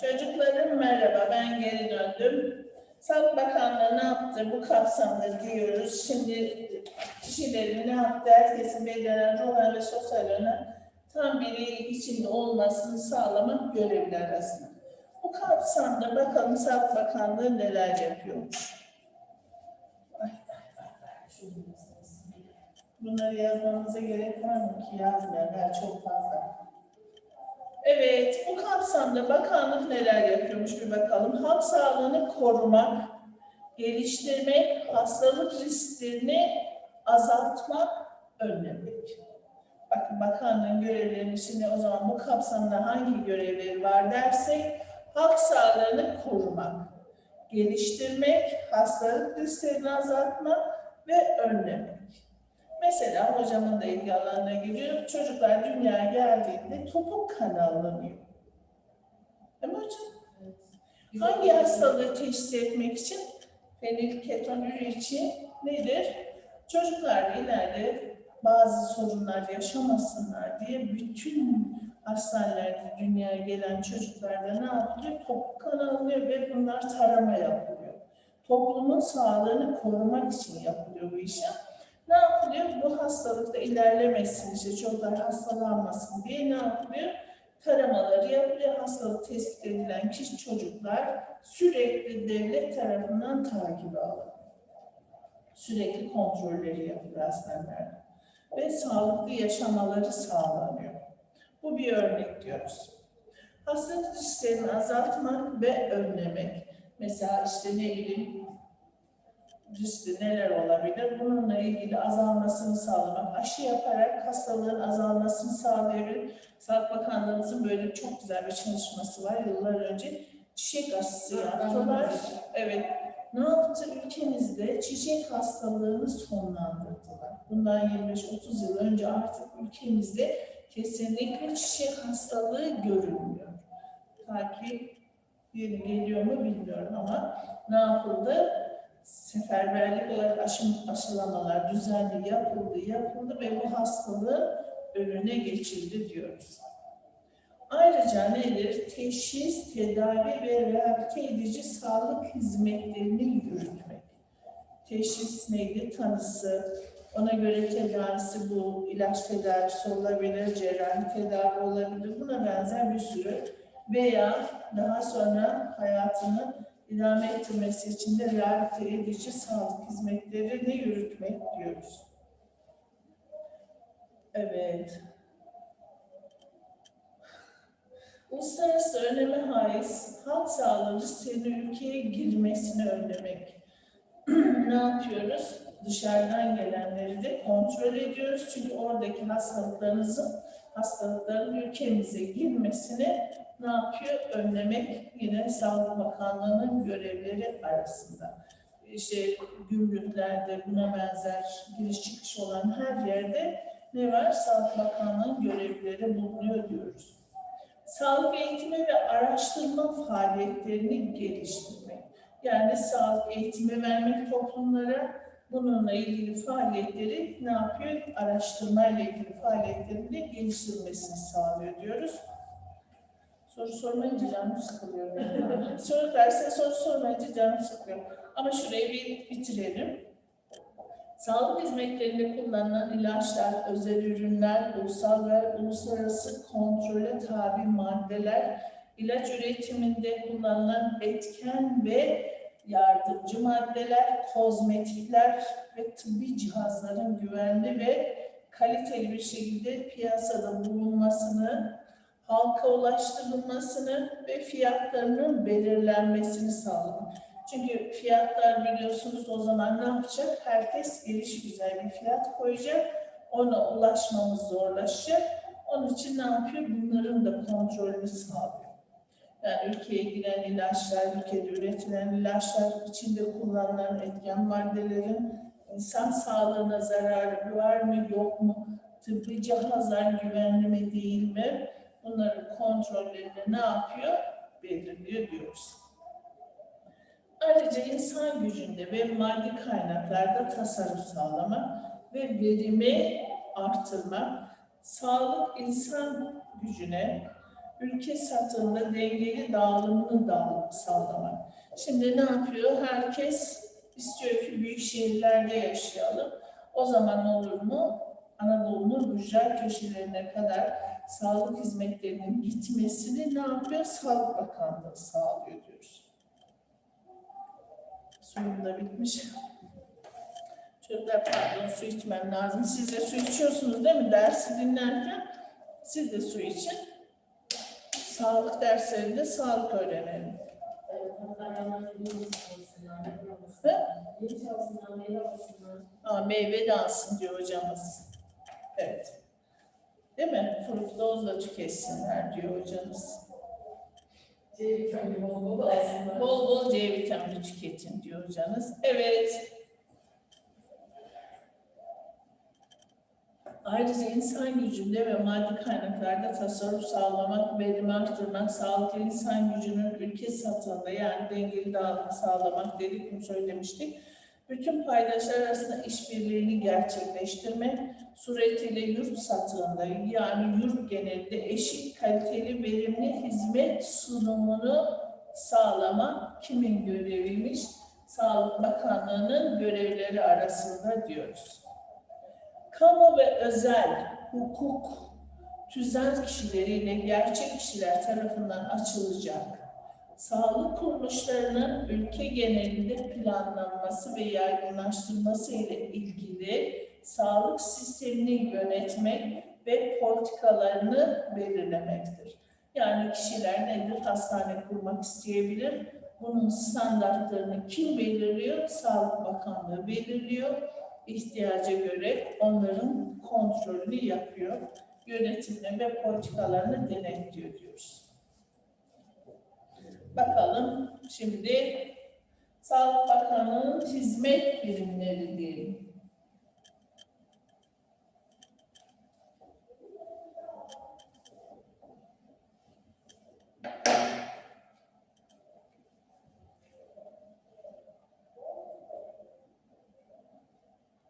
Çocuklarım merhaba, ben geri döndüm. Sağlık Bakanlığı ne yaptı? Bu kapsamda diyoruz. Şimdi kişilerin ne yaptı? Herkesin bedenen, ruhen ve sosyal yönden tam bir içinde olmasını sağlamak görevli arasında. Bu kapsamda bakalım Sağlık Bakanlığı neler yapıyormuş. Bunları yazmamıza gerek var mı ki? Yazmayanlar çok fazla. Evet, bu kapsamda bakanlık neler yapıyormuş bir bakalım. Halk sağlığını korumak, geliştirmek, hastalık risklerini azaltmak, önlemek. Bakın bakanlığın görevlerinin içinde o zaman bu kapsamda hangi görevleri var dersek, halk sağlığını korumak, geliştirmek, hastalık risklerini azaltmak ve önlemek. Mesela hocamın da ilgi alanına giriyor. Çocuklar dünyaya geldiğinde topuk kanallanıyor. Değil mi hocam? Hangi hastalığı teşhis etmek için? Fenilketonuri için nedir? Çocuklar ileride bazı sorunlar yaşamasınlar diye bütün hastanelerde dünyaya gelen çocuklarda ne yapılıyor? Topuk kanallanıyor ve bunlar tarama yapılıyor. Toplumun sağlığını korumak için yapılıyor bu işlem. Ne yapılıyor? Bu hastalıkta ilerlemesin, işte çocuklar hastalanmasın diye ne yapılıyor? Taramaları yapılıyor. Hastalık tespit edilen kişi çocuklar sürekli devlet tarafından takibi alınıyor. Sürekli kontrolleri yapılıyor hastanelerde. Ve sağlıklı yaşamaları sağlanıyor. Bu bir örnek diyoruz. Hastalık risklerini azaltmak ve önlemek. Mesela işte ne bileyim riski neler olabilir? Bununla ilgili azalmasını sağlamak, aşı yaparak hastalığın azalmasını sağlayabilir. Sağlık Bakanlığımızın böyle çok güzel bir çalışması var. Yıllar önce çiçek aşısı yaptılar. Evet. Ne yaptı? Ülkemizde çiçek hastalığını sonlandırdılar. Bundan 25-30 yıl önce artık ülkemizde kesinlikle çiçek hastalığı görülmüyor. Ta ki yeni geliyor mu bilmiyorum ama ne yapıldı? Seferberlik olarak aşı, aşılamalar düzenli yapıldı, yapıldı ve bu hastalığın önüne geçildi diyoruz. Ayrıca nedir? Teşhis, tedavi ve rehabilite edici sağlık hizmetlerini yürütmek. Teşhis neydi? Tanısı, ona göre tedavisi bu, ilaç tedavisi olabilir, cerrahi tedavi olabilir, buna benzer bir sürü veya daha sonra hayatını idame ettirmesi için de rehabilite edici sağlık hizmetlerini yürütmek diyoruz. Evet. Uluslararası öneme haiz halk sağlığı risklerinin ülkeye girmesini önlemek. ne yapıyoruz? Dışarıdan gelenleri de kontrol ediyoruz. Çünkü oradaki hastalıklarınızın hastalıkların ülkemize girmesini ne yapıyor? Önlemek yine Sağlık Bakanlığı'nın görevleri arasında. İşte gümrüklerde buna benzer giriş çıkış olan her yerde ne var? Sağlık Bakanlığı'nın görevleri bulunuyor diyoruz. Sağlık eğitimi ve araştırma faaliyetlerini geliştirmek. Yani sağlık eğitimi vermek toplumlara, bununla ilgili faaliyetleri ne yapıyor? Araştırma ile ilgili faaliyetlerini geliştirmesini sağlıyor diyoruz. Soru sormayınca canım sıkılıyor. soru derse soru sormayınca canım sıkılıyor. Ama şurayı bir bitirelim. Sağlık hizmetlerinde kullanılan ilaçlar, özel ürünler, ulusal ve uluslararası kontrole tabi maddeler, ilaç üretiminde kullanılan etken ve yardımcı maddeler, kozmetikler ve tıbbi cihazların güvenli ve kaliteli bir şekilde piyasada bulunmasını, halka ulaştırılmasını ve fiyatlarının belirlenmesini sağlamak. Çünkü fiyatlar biliyorsunuz o zaman ne yapacak? Herkes geliş güzel bir fiyat koyacak. Ona ulaşmamız zorlaşacak. Onun için ne yapıyor? Bunların da kontrolünü sağlıyor. Yani ülkeye giren ilaçlar, ülkede üretilen ilaçlar, içinde kullanılan etken maddelerin insan sağlığına zararı var mı, yok mu? Tıbbi cihazlar güvenli mi, değil mi? Bunların kontrollerini ne yapıyor? Belirliyor diyoruz. Ayrıca insan gücünde ve maddi kaynaklarda tasarruf sağlamak ve verimi arttırmak, sağlık insan gücüne ülke satında dengeli dağılımını da sağlamak. Şimdi ne yapıyor? Herkes istiyor ki büyük şehirlerde yaşayalım. O zaman olur mu? Anadolu'nun ücra köşelerine kadar sağlık hizmetlerinin gitmesini ne yapıyor? Sağlık Bakanlığı sağlıyor diyoruz. Suyum da bitmiş. Çocuklar pardon su içmem lazım. Siz de su içiyorsunuz değil mi? Dersi dinlerken siz de su için. Sağlık derslerinde sağlık öğrenelim. Aa, meyve de alsın diyor hocamız. Evet. Değil mi? Fruktoz da tüketsinler diyor hocamız. C vitamini bol bol alsınlar. Bol bol C vitamini tüketin diyor hocamız. Evet. Ayrıca insan gücünde ve maddi kaynaklarda tasarruf sağlamak, verimi arttırmak, sağlıklı insan gücünün ülke satında yani dengeli dağılımı sağlamak dedik mi söylemiştik. Bütün paydaşlar arasında işbirliğini gerçekleştirmek suretiyle yurt satığında yani yurt genelinde eşit kaliteli verimli hizmet sunumunu sağlamak kimin göreviymiş? Sağlık Bakanlığı'nın görevleri arasında diyoruz. Kamu ve özel hukuk tüzel kişileriyle gerçek kişiler tarafından açılacak sağlık kuruluşlarının ülke genelinde planlanması ve yaygınlaştırması ile ilgili sağlık sistemini yönetmek ve politikalarını belirlemektir. Yani kişiler nedir? Hastane kurmak isteyebilir. Bunun standartlarını kim belirliyor? Sağlık Bakanlığı belirliyor. İhtiyaca göre onların kontrolünü yapıyor. Yönetimini ve politikalarını denetliyor diyoruz. Bakalım şimdi Sağlık Bakanlığı'nın hizmet birimleri diyelim.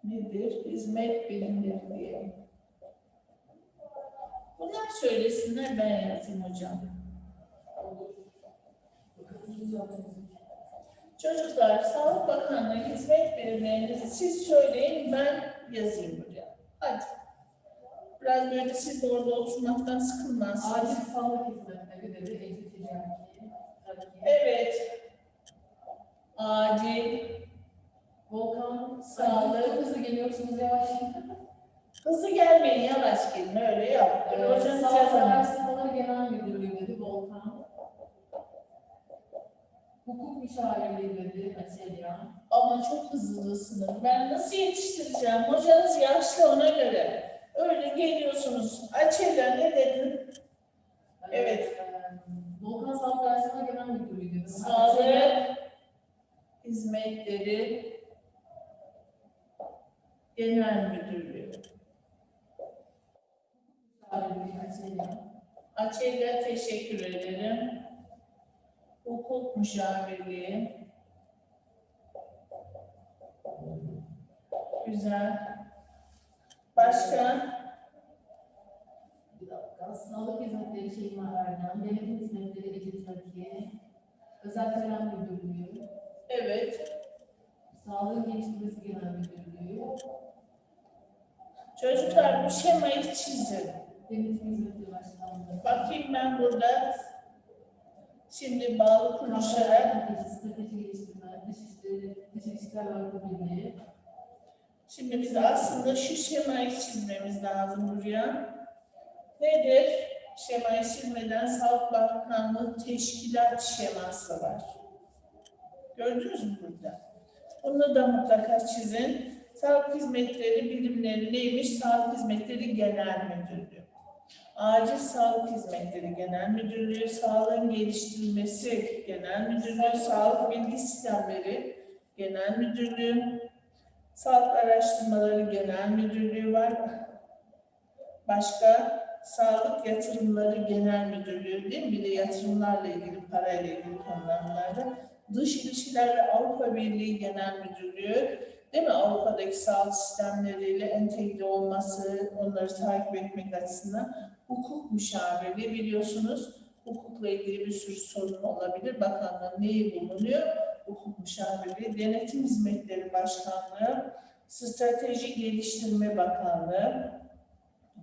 Nedir? Hizmet birimleri diyelim. Bunlar söylesinler ben yazayım hocam. Çocuklar, Sağlık Bakanlığı hizmet birimlerinizi siz söyleyin, ben yazayım buraya. Hadi. Biraz böyle siz de orada oturmaktan sıkılmazsınız. Acil sağlık hizmetleri dedi, Tabii. Evet. Acil, Volkan, Sağlık. Çok hızlı geliyorsunuz yavaş. hızlı gelmeyin, yavaş gelin, öyle yap. Ee, Hocanız Sağlık. Araştırmaları Genel Müdürlüğü dedi Volkan. Müşavirliği dedi Açelya. Ama çok hızlısınız. Ben nasıl yetiştireceğim? Hocanız yaşlı ona göre. Öyle geliyorsunuz. Açıyla ne dedin? Evet. Volkan Sağlık Araştırmaları Genel Müdürlüğü dedi. Sağlık Hizmetleri Genel Müdürlüğü. Açıyla teşekkür ederim. Hukuk Müşavirliği. Güzel. Başka? Bir dakika. Sağlık hizmetleri Şeyma Erdem. Denetim hizmetleri Ece Türkiye. Özel Kalem Müdürlüğü. Evet. Sağlığın Geliştirmesi Genel Müdürlüğü. Çocuklar bu şemayı çizin. Denetim Hizmetleri Başkanlığı. Bakayım ben burada. Şimdi bağlı kuruluşlara. Şimdi biz aslında şu şemayı çizmemiz lazım buraya. Nedir? Şemayı çizmeden Sağlık Bakanlığı teşkilat şeması var. Gördünüz mü burada? Onu da mutlaka çizin. Sağlık Hizmetleri birimleri neymiş? Sağlık Hizmetleri Genel Müdürlüğü. Acil Sağlık Hizmetleri Genel Müdürlüğü, Sağlığın Geliştirilmesi Genel Müdürlüğü, Sağlık Bilgi Sistemleri Genel Müdürlüğü, Sağlık Araştırmaları Genel Müdürlüğü var. Başka Sağlık Yatırımları Genel Müdürlüğü değil mi? Bir de yatırımlarla ilgili, parayla ilgili konularda. Dış İlişkiler ve Avrupa Birliği Genel Müdürlüğü değil mi? Avrupa'daki sağlık sistemleriyle entegre olması, onları takip etmek açısından hukuk müşavirliği biliyorsunuz. hukukla ilgili bir sürü sorun olabilir. Bakanlığın neyi bulunuyor? Hukuk Müşavirliği, Denetim Hizmetleri Başkanlığı, Strateji Geliştirme Bakanlığı,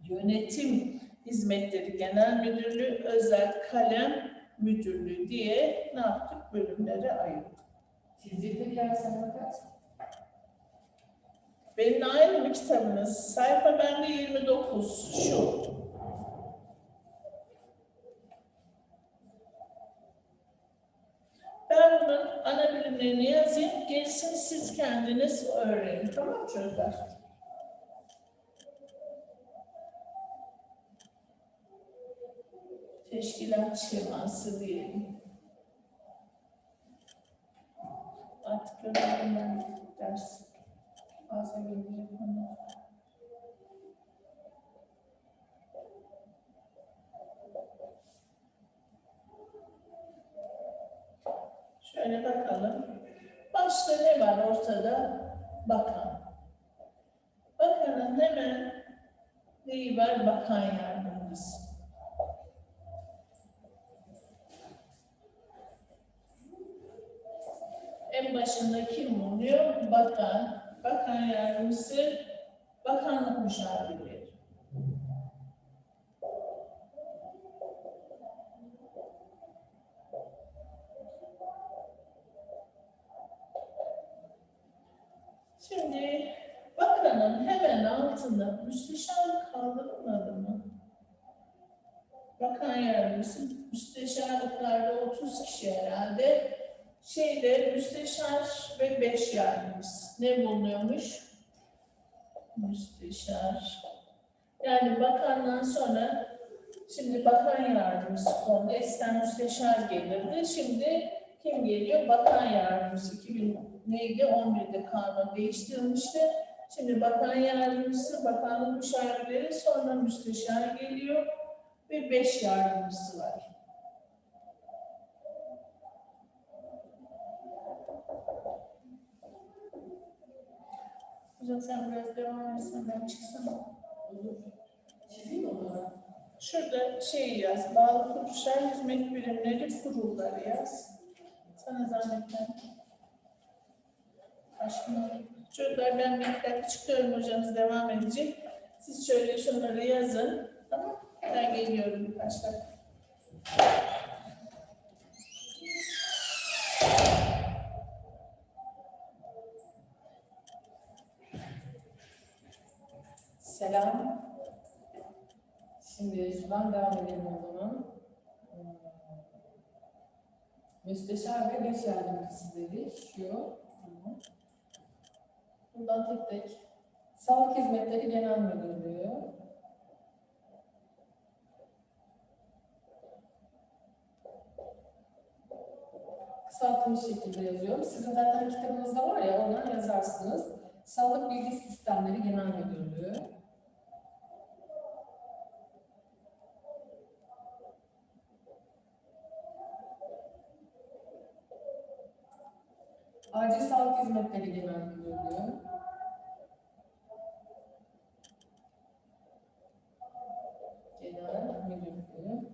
Yönetim Hizmetleri Genel Müdürlüğü, Özel Kalem Müdürlüğü diye ne yaptık? Bölümlere ayırdık. Yer sayfa kaç? Benim aynı bir kitabınız. Sayfa bende 29. Şu. Ben bunun ana bilimlerini yazayım. Gerisini siz kendiniz öğrenin. Tamam çocuklar? Teşkilat şeması diyelim. Artık öğrendim ben ders. Fazla gelecek. Şöyle bakalım. Başta ne var ortada? Bakan. Bakanın hemen neyi var? Bakan yardımcısı. En başında kim bulunuyor? Bakan. Bakan yardımcısı, bakanlık müşavirleri. Şimdi bakanın hemen altında müsteşarlık kaldırılmadı mı? Bakan yardımcısı müsteşarlıklarda 30 kişi herhalde. Şeyde müsteşar ve beş yardımcısı. Ne bulunuyormuş? Müsteşar. Yani bakandan sonra şimdi bakan yardımcısı kondu. Eskiden müsteşar gelirdi. Şimdi kim geliyor? Bakan yardımcısı. 2000 neydi? 11'de kanun değiştirilmişti. Şimdi bakan yardımcısı, bakanlık müşavirleri, sonra müsteşar geliyor ve beş yardımcısı var. Hocam sen biraz devam etsen ben çıksam. Olur. Çizeyim onu? Şurada şey yaz, bağlı kuruluşlar, hizmet birimleri, kurulları yaz. Sana zahmetten. Aşkına. Çocuklar ben bir dakika çıkıyorum, hocanız devam edecek. Siz şöyle şunları yazın. Tamam Ben geliyorum birkaç. Selam. Şimdi şuradan devam edelim o zaman. Hmm. Müsteşar ve beş yardımcısı dedik. Şu. Tamam. Buradan tek tek. Sağlık Hizmetleri Genel Müdürlüğü. Kısaltılmış şekilde yazıyorum. Sizin zaten kitabınızda var ya oradan yazarsınız. Sağlık Bilgi Sistemleri Genel Müdürlüğü. Acil Sağlık Hizmetleri Genel Müdürlüğü. Genel Müdürlüğü.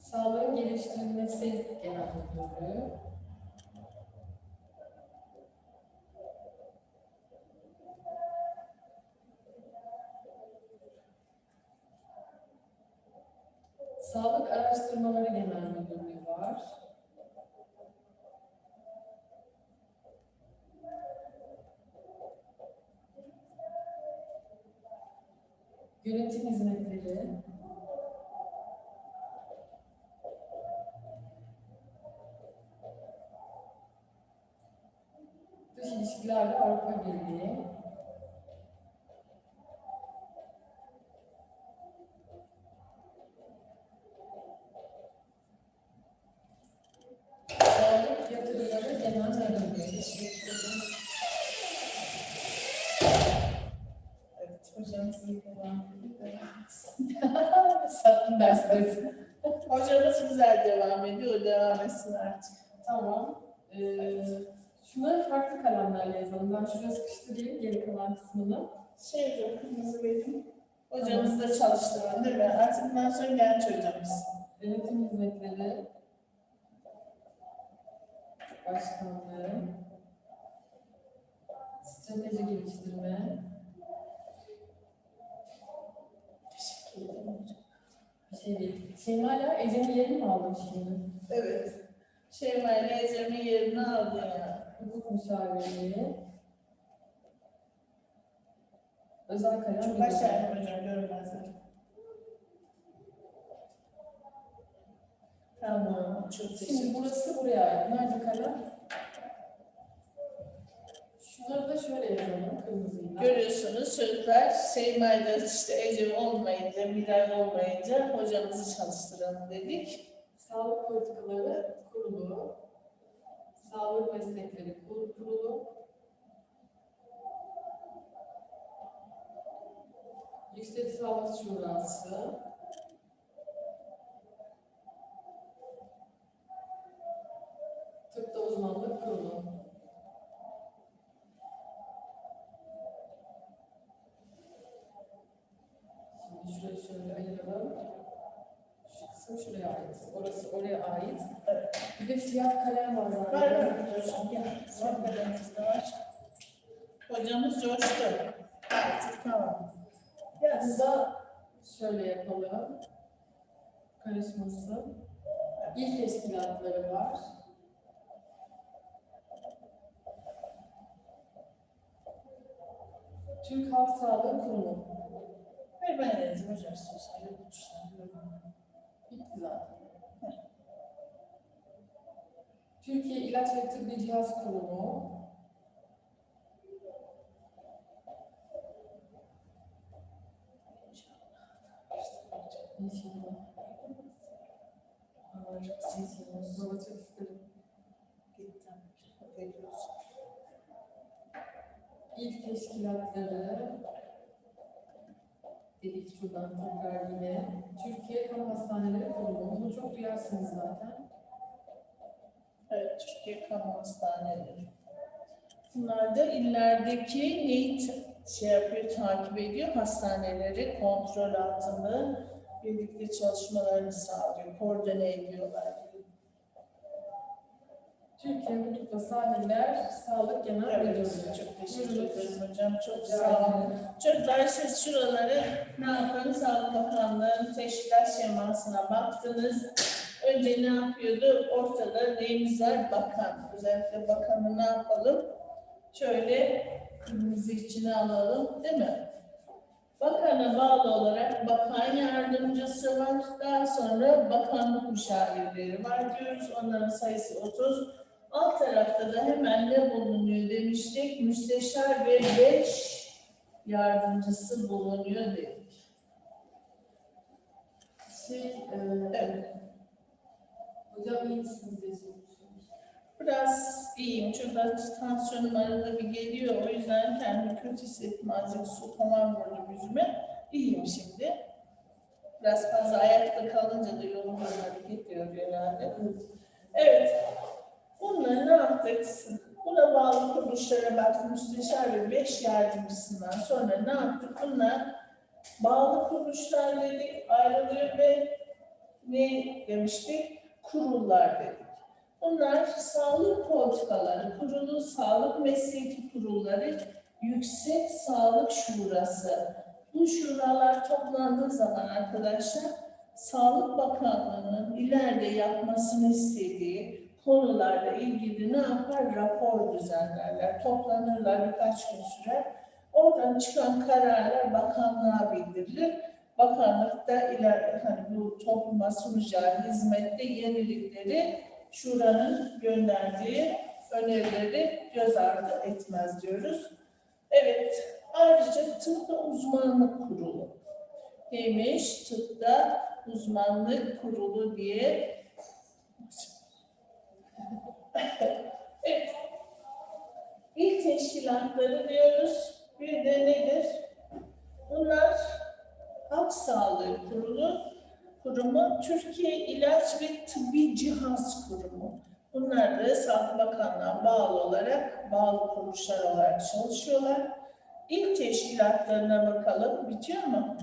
Sağlığın Geliştirilmesi Genel Müdürlüğü. Sağlık Araştırmaları Genel Müdürlüğü var. Yönetim hizmetleri. Dış ilişkilerle Avrupa Birliği. Sağlık yatırımları genel müdürlüğü. Evet, hocam iyi devam ediyor. Sattım dersleri. Hocamız güzel devam ediyor, o devam etsin artık. Tamam. Ee, şunları farklı kalemlerle yazalım. Ben şuraya sıkıştırayım geri kalan kısmını. Şey hocam, kırmızı benim. Hocamız da çalıştıran değil mi? Artık bundan sonra genç hocamız. Denetim hizmetleri başkanlığı, strateji geliştirme, Teşekkür ederim hocam. bir şey değil. Şeyma'yla Ece'nin yerini mi aldın şimdi? Evet. Şeyma ile Ecem'in yerini aldı ya. Hukuk müşavirliği, özel kalem Çok aşağıya hocam görmezler. Tamam, çok teşekkür Şimdi burası buraya ait. Nerede kalem? Şunları da şöyle yazalım kırmızıyla. Görüyorsunuz çocuklar Şeyma'yla işte Ecem olmayınca, Miray olmayınca hocamızı çalıştıralım dedik. Sağlık Politikaları Kurulu, Sağlık Meslekleri Kur- Kurulu, Yüksek Sağlık Şurası, Tıpta Uzmanlık Kurulu. Şimdi şurayı şöyle ayıralım. Şu kısım şuraya ait. Orası oraya ait. Bir de siyah kalem var Var zaten. var hocam, gel. Sohbetimiz de var. Hocamız coştu. Artık tamam. Yaz. Burada şöyle yapalım. Karışması. İl teşkilatları var. Türk Halk Sağlığı Kurumu. Ver ben yazayım hocam sosyal yapmışlar. Bitti zaten. Türkiye İlaç ve Tıbbi Cihaz Kurumu. İnşallah. Ama çok seviyoruz. Baba çok isterim. Gittim. Ediyoruz. İl teşkilatları dedik şuradan tekrar yine. Türkiye Kamu Hastaneleri Kurumu. Bunu çok duyarsınız zaten. Evet, Türkiye Kamu Hastaneleri. Bunlar da illerdeki t- şey yapıyor, takip ediyor? Hastaneleri kontrol altında birlikte çalışmalarını sağlıyor, koordine ediyorlar. Türkiye ve Sahiller Sağlık Genel Evet, Müdürlüğü. çok teşekkür ederim hocam. Çok sağ olun. Çocuklar siz şuraları ne yapın? Sağlık Bakanlığı'nın teşkilat şemasına baktınız. Önce ne yapıyordu? Ortada neyimiz var? Bakan. Özellikle bakanı ne yapalım? Şöyle kırmızı içine alalım değil mi? Bakana bağlı olarak bakan yardımcısı var. Daha sonra bakanlık müşavirleri var diyoruz. Onların sayısı 30. Alt tarafta da hemen ne bulunuyor demiştik? Müsteşar ve 5 yardımcısı bulunuyor dedik. Şey, e, Evet. hocam iyi misiniz. Biraz iyiyim çünkü tansiyonum arada bir geliyor. O yüzden kendimi kötü hissettim. Azıcık su falan vurdu yüzüme. İyiyim şimdi. Biraz fazla ayakta kalınca da yolum hareket ediyor herhalde. Evet. Bunları ne yaptık? Buna bağlı kuruluşlara baktık. Müsteşar ve beş yardımcısından sonra ne yaptık? Bunlar bağlı kuruluşlar dedik, ayrılıyor ve ne demiştik? Kurullar dedik. Bunlar sağlık politikaları, kurulu sağlık mesleki kurulları, yüksek sağlık şurası. Bu şuralar toplandığı zaman arkadaşlar Sağlık Bakanlığı'nın ileride yapmasını istediği konularla ilgili ne yapar? Rapor düzenlerler, toplanırlar birkaç gün sürer. Oradan çıkan kararlar bakanlığa bildirilir. Bakanlık da iler, hani bu topluma sunacağı hizmette yenilikleri şuranın gönderdiği önerileri göz ardı etmez diyoruz. Evet, ayrıca tıpta uzmanlık kurulu. Neymiş? Tıpta uzmanlık kurulu diye. evet. İl teşkilatları diyoruz. Bir de nedir? Bunlar Halk Sağlığı Kurulu, kurumu Türkiye İlaç ve Tıbbi Cihaz Kurumu. Bunlar da Sağlık Bakanlığı'na bağlı olarak, bağlı kuruluşlar olarak çalışıyorlar. İl teşkilatlarına bakalım. Bitiyor mu?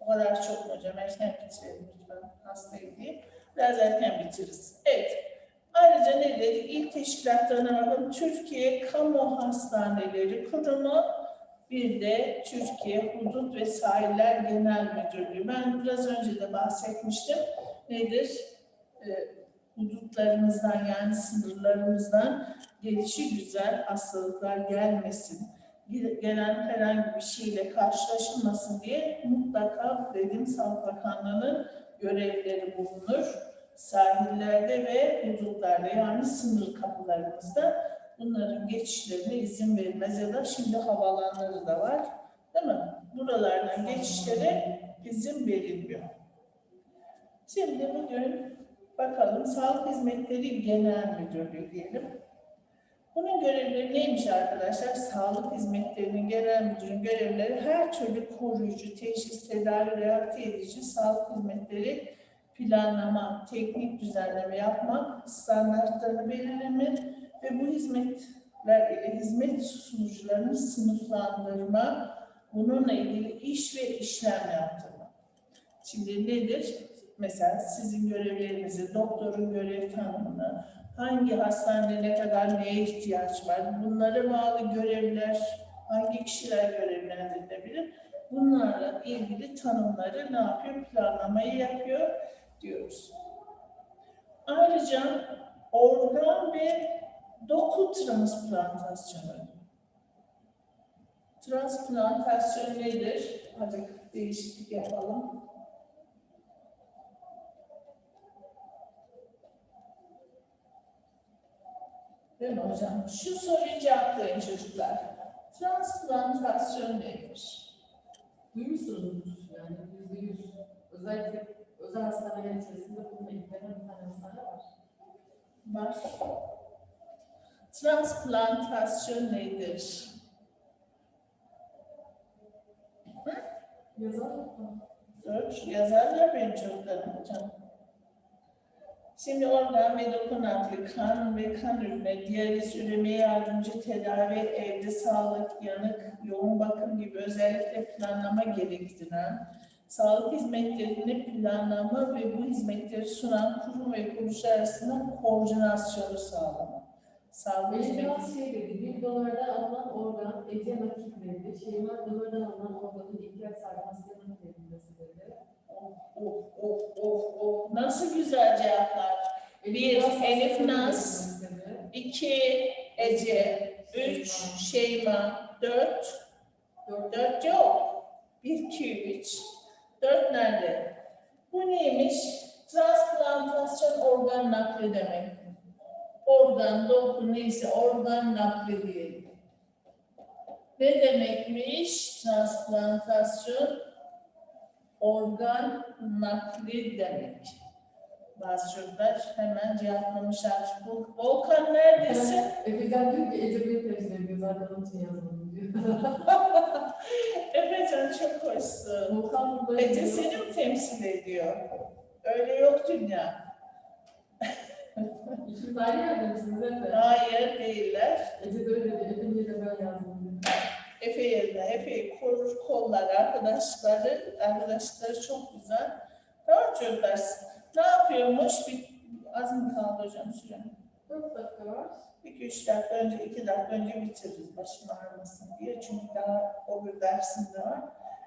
O kadar çok mu hocam? Erken bitirelim lütfen. Hastayım diye. Biraz erken bitiririz. Evet. Ayrıca ne dedik? İlk teşkilatlarına bakın. Türkiye Kamu Hastaneleri Kurumu bir de Türkiye Hudut ve Sahiller Genel Müdürlüğü. Ben biraz önce de bahsetmiştim. Nedir? Ee, hudutlarımızdan yani sınırlarımızdan gelişi güzel hastalıklar gelmesin, gelen herhangi bir şeyle karşılaşılmasın diye mutlaka dedim Sağlık Bakanlığı'nın görevleri bulunur. Sahillerde ve hudutlarda yani sınır kapılarımızda bunların geçişlerine izin verilmez ya da şimdi havalanları da var. Değil mi? Buralardan geçişlere izin verilmiyor. Şimdi bugün bakalım Sağlık Hizmetleri Genel Müdürlüğü diyelim. Bunun görevleri neymiş arkadaşlar? Sağlık hizmetlerinin genel müdürün görevleri her türlü koruyucu, teşhis, tedavi, reakte edici sağlık hizmetleri planlama, teknik düzenleme yapmak, standartlarını belirleme ve bu hizmetler ile hizmet sunucularını sınıflandırma, bununla ilgili iş ve işlem yaptırma. Şimdi nedir? Mesela sizin görevlerinizi, doktorun görev tanımını, hangi hastanede ne kadar neye ihtiyaç var, bunlara bağlı görevler, hangi kişiler görevlendirilebilir, bunlarla ilgili tanımları ne yapıyor, planlamayı yapıyor diyoruz. Ayrıca organ ve doku transplantasyonu. Transplantasyon nedir? Hadi değişiklik yapalım. Değil mi hocam? Şu soruyu cevaplayın çocuklar. Transplantasyon nedir? Duymuşsunuzdur yani yüzde yüz. Özellikle özel hastaneler içerisinde bununla ilgilenen bir tane hastane var. Var. Transplantasyon nedir? Yazar mı? Hocam. Şimdi organ ve doku kan ve kan üreme, diyaliz üremeye yardımcı tedavi, evde sağlık, yanık, yoğun bakım gibi özellikle planlama gerektiren sağlık hizmetlerini planlama ve bu hizmetleri sunan kurum ve kuruluşlar arasında koordinasyonu sağlama. Hizmeti. biraz şey dedi, bir dolardan alınan organ, Ece nakit dedi. Şeyma dolardan alınan organın ihtiyaç hastanın verilmesi dedi. Of of of of. Nasıl güzel cevaplar. Bir, Elif Naz. İki, Ece. Üç, Şeyma. Dört dört yok. Bir, iki, üç. Dört nerede? Bu neymiş? Transplantasyon organ nakli demek. Organ, doku neyse organ nakli diyelim. Ne demekmiş transplantasyon? Organ nakli demek. Bazı çocuklar hemen cevaplamışlar. Bu- Volkan neredesin? Efecan diyor ki Ece beni temsil ediyor zaten onun için yazmadım diyor. Efecan çok hoşsun. Volkan burada Ece seni mi temsil ediyor? Öyle yok dünya. İkimiz aynı yerde misiniz Efe? Hayır değiller. Ece de öyle dedi. Efe niye de ben yazdım. Efe yerine Efe'yi korur kollar arkadaşları. Arkadaşları çok güzel. Tamam çocuklar. Ne yapıyormuş? Bir, az mı kaldı hocam süre? Dört dakika var. İki üç dakika önce, iki dakika önce bitiririz başım ağrımasın diye. Çünkü daha o bir dersimde var.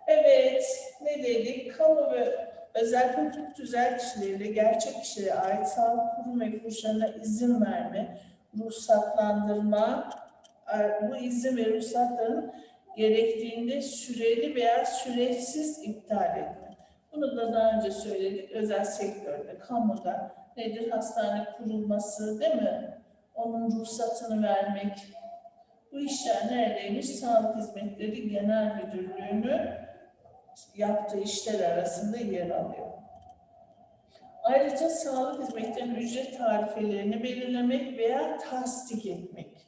Evet, ne dedik? Kamu ve özel hukuk tüzel kişileriyle gerçek kişilere ait sağlık kurum ve kuruluşlarına izin verme, ruhsatlandırma, e, bu izin ve ruhsatların gerektiğinde süreli veya süresiz iptal etme. Bunu da daha önce söyledik. Özel sektörde, kamuda nedir? Hastane kurulması değil mi? Onun ruhsatını vermek. Bu işler neredeymiş? Sağlık Hizmetleri Genel Müdürlüğü'nün yaptığı işler arasında yer alıyor. Ayrıca sağlık hizmetlerinin ücret tarifelerini belirlemek veya tasdik etmek.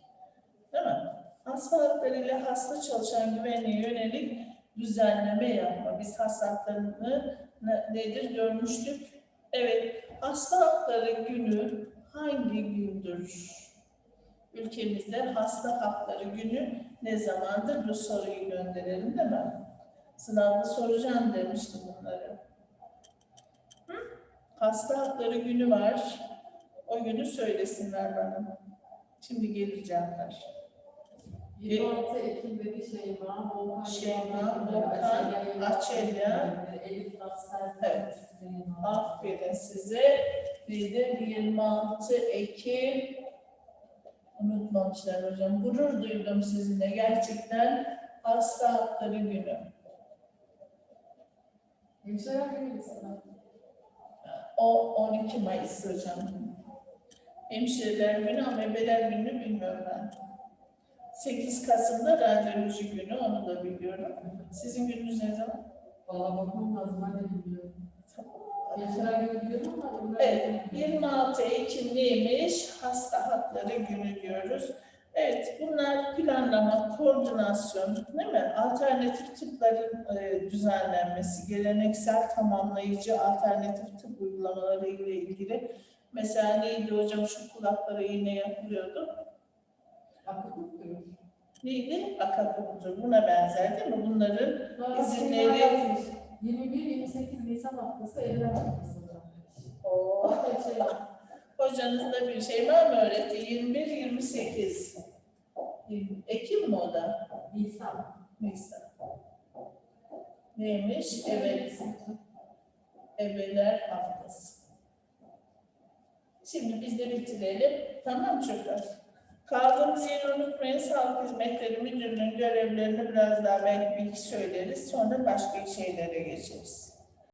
Değil mi? Hastalıklarıyla hasta çalışan güvenliğe yönelik düzenleme yapma. Biz hastalıklarını ne- nedir görmüştük. Evet, hasta hakları günü hangi gündür? Ülkemizde hasta hakları günü ne zamandır? Bu soruyu gönderelim değil mi? Sınavda soracağım demiştim bunları. Hı? Hasta hakları günü var. O günü söylesinler bana. Şimdi geleceğimler. 26 Ekim dedi Şeyma, Volkan, Şeyma, Volkan, Açelya. Elif Nafsel, Evet. Aferin size. Bir de 26 Ekim unutmamışlar hocam. Gurur duydum sizinle gerçekten hasta hakları günü. Günü mesela. O 12 Mayıs hocam. Hemşireler günü ama ebeler günü bilmiyorum ben. 8 Kasım'da radyoloji günü onu da biliyorum. Sizin gününüz ne zaman? Valla bakmam lazım, ben de bilmiyorum. Hemşireler günü biliyorum ama Evet, 26 Ekim neymiş? Hasta hakları günü diyoruz. Evet, bunlar planlama, koordinasyon, değil mi? Alternatif tıpların e, düzenlenmesi, geleneksel tamamlayıcı alternatif tıp uygulamaları ile ilgili. Mesela neydi hocam şu kulaklara iğne yapılıyordu? Akupunktur. Neydi? Akapunktur. Buna benzer değil mi? Bunların Daha İzinleri- Şeyma yazmış. 21-28 Nisan haftası evren haftası hocam demiş. o Hatta şey, hocanız da bir şey var mı öğretti? 21-28. Ekim mi o da? Nisan. Nisan. Neymiş? Evet, ebeler haftası. Şimdi biz de bitirelim. Tamam çocuklar. Kaldığımız yeri unutmayın. Sağlık Hizmetleri Müdürlüğü'nün görevlerini biraz daha belki bir söyleriz. Sonra başka şeylere geçeriz.